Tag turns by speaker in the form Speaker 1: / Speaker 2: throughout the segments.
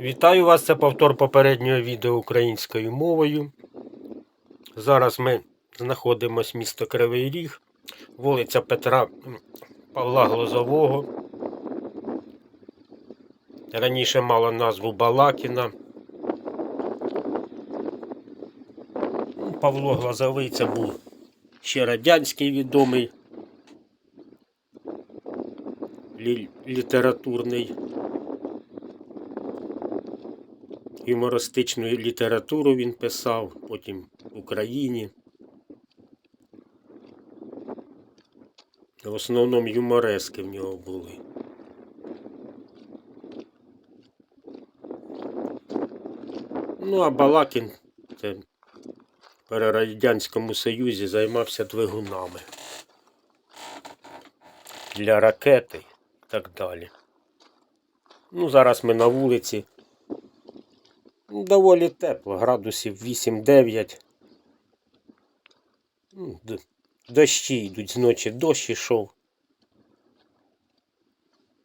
Speaker 1: Вітаю вас, це повтор попереднього відео українською мовою. Зараз ми знаходимося місто Кривий Ріг, вулиця Петра Павла Глозового. Раніше мала назву Балакіна. Павло Глазовий це був ще радянський відомий літературний Юмористичну літературу він писав, потім в Україні. В основному юморески в нього були. Ну, а Балакін це при Радянському Союзі займався двигунами для ракети і так далі. Ну, зараз ми на вулиці. Доволі тепло, градусів 8-9. Ну, Дощі йдуть зночі, дощ ішов.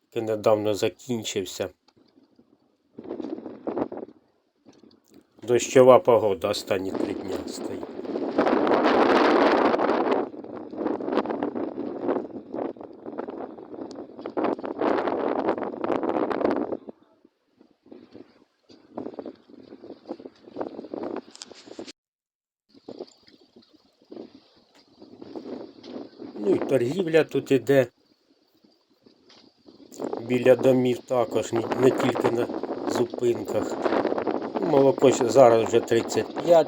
Speaker 1: Який недавно закінчився. Дощова погода останні три дня стоїть. Ну і торгівля тут іде. Біля домів також, не, тільки на зупинках. Ну, Молоко зараз вже 35,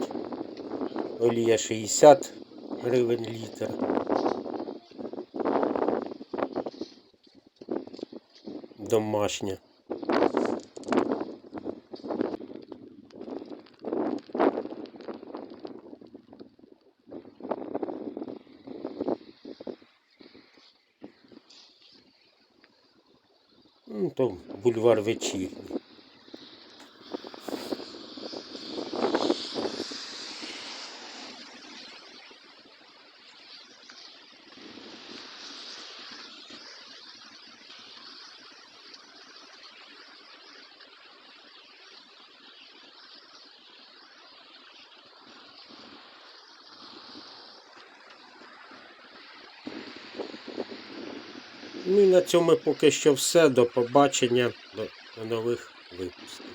Speaker 1: олія 60 гривень літр. Домашня. Ну, то бульвар вечірній. Ну і на цьому поки що все. До побачення, до, нових випусків.